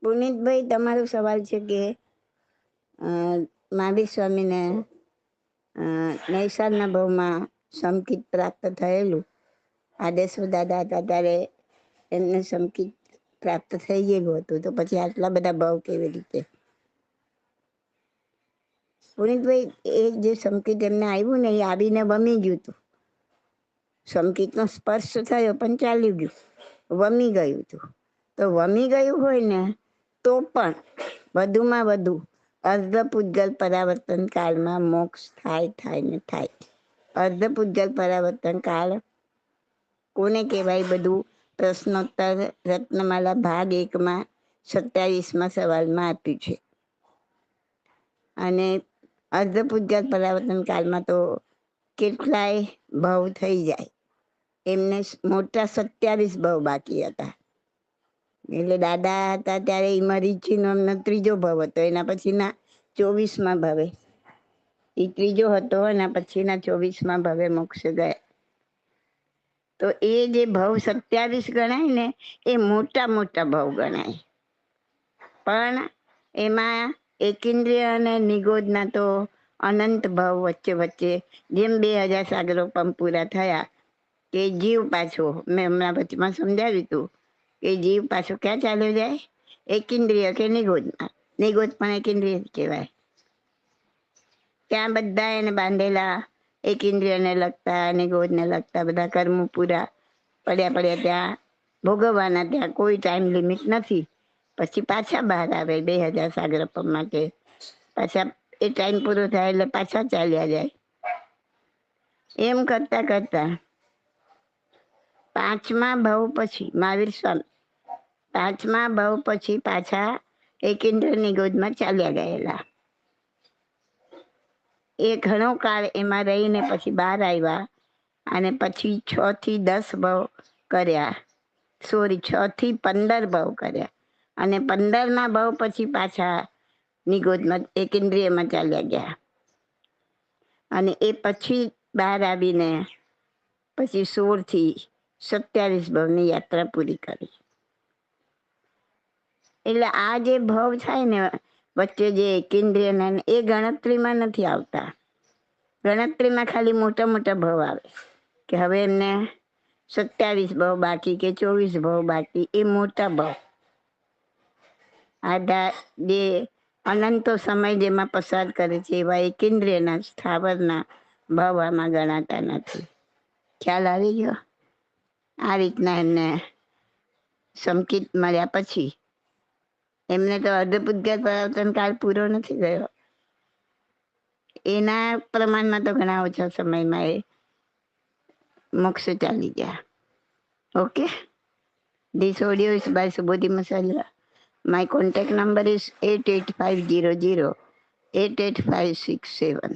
પુનિતભાઈ, તમારો સવાલ છે કે મહાવીર સ્વામીને નૈસાદના ભાવમાં સમકિત પ્રાપ્ત થયેલું? આદેશો દાદા હતા ત્યારે એમને સમકિત પ્રાપ્ત થઈ ગયેલું હતું. તો પછી આટલા બધા ભાવ કેવી રીતે? પુનિતભાઈ, એ જે સમકિત એમને આવ્યું ને, એ આવીને વમી ગયું હતું. સમકિતનો સ્પર્શ થયો પણ ચાલ્યું ગયું. વમી ગયું હતું. તો વમી ગયું હોય ને તો પણ વધુમાં વધુ અર્ધ પૂજગલ પરાવર્તન કાળમાં મોક્ષ થાય થાય ને થાય. અર્ધ પૂજગલ પરાવર્તન કાળ કોને કહેવાય? બધું પ્રશ્નોત્તર રત્નમાલા ભાગ એકમાં સત્યાવીસમાં સવાલમાં આપ્યું છે. અને અર્ધ પૂજગલ પરાવર્તન કાળમાં તો કેટલાય ભાવ થઈ જાય. એમને મોટા સત્યાવીસ ભાવ બાકી હતા. એટલે દાદા હતા ત્યારે ઇમરીચીનો એમનો ત્રીજો ભાવ હતો. એના પછીના ચોવીસમાં ભાવે. એ ત્રીજો હતો એના પછીના ચોવીસમાં ભાવે મોક્ષ ગયા. તો એ જે ભાવ સત્યાવીસ ગણાય ને, એ મોટા મોટા ભાવ ગણાય. પણ એમાં એકેન્દ્રિય અને નિગોદના તો અનંત ભાવ વચ્ચે વચ્ચે, જેમ બે હજાર સાગરો પંપ પૂરા થયા, કે જીવ પાછો, મેં હમણાં વચમાં સમજાવ્યું હતું. કે જીવ પાછો ક્યાં ચાલ્યો જાય? એકેન્દ્રિય કે નિગોદમાં. નિગોદ પણ એકેન્દ્રિય કહેવાય. ત્યાં બધા એને બાંધેલા. એકેન્દ્રિયને લગતા, નિગોદને લગતા બધા કર્મો પૂરા પડ્યા પડ્યા ત્યાં. ભોગવવાના ત્યાં કોઈ ટાઈમ લિમિટ નથી. પછી પાછા બહાર આવે બે હજાર સાગરપમ માટે. પાછા એ ટાઈમ પૂરો થાય એટલે પાછા ચાલ્યા જાય. એમ કરતા કરતા પાંચમા ભાવ પછી મહાવીર સ્વામી પાંચમા ભાવ પછી પાછા એકેન્દ્રની ગોદમાં ચાલ્યા ગયેલા. એ ઘણો કાળ એમાં રહીને પછી બહાર આવ્યા અને પછી છ થી દસ ભાવ કર્યા. સોરી, છ થી પંદર ભાવ કર્યા. અને પંદરના ભાવ પછી પાછા નિગોદમાં, એકેન્દ્રિયમાં ચાલ્યા ગયા. અને એ પછી બહાર આવીને પછી સોળથી સત્યાવીસ ભાવની યાત્રા પૂરી કરી. એટલે આ જે ભવ થાય ને વચ્ચે જે કેન્દ્રીય એ ગણતરીમાં નથી આવતા. ગણતરીમાં ખાલી મોટા મોટા ભાવ આવે. કે હવે એમને સત્યાવીસ ભાવ બાકી કે ચોવીસ ભાવ બાકી, એ મોટા ભાવ. આધા જે અનંતો સમય જેમાં પસાર કરે છે એવા એ કેન્દ્રિયના, સ્થાવરના ભાવ આમાં ગણાતા નથી. ખ્યાલ આવી ગયો? આ રીતના એમને સંકિત મળ્યા પછી એમને તો અર્ધપૂજ્ઞ પરાવર્તન કાળ પૂરો નથી ગયો. એના પ્રમાણમાં તો ઘણા ઓછા સમયમાં એ મોક્ષ ચાલી ગયા. Okay? This audio is by Subodhi masala my contact number is eight eight five zero zero eight eight five six seven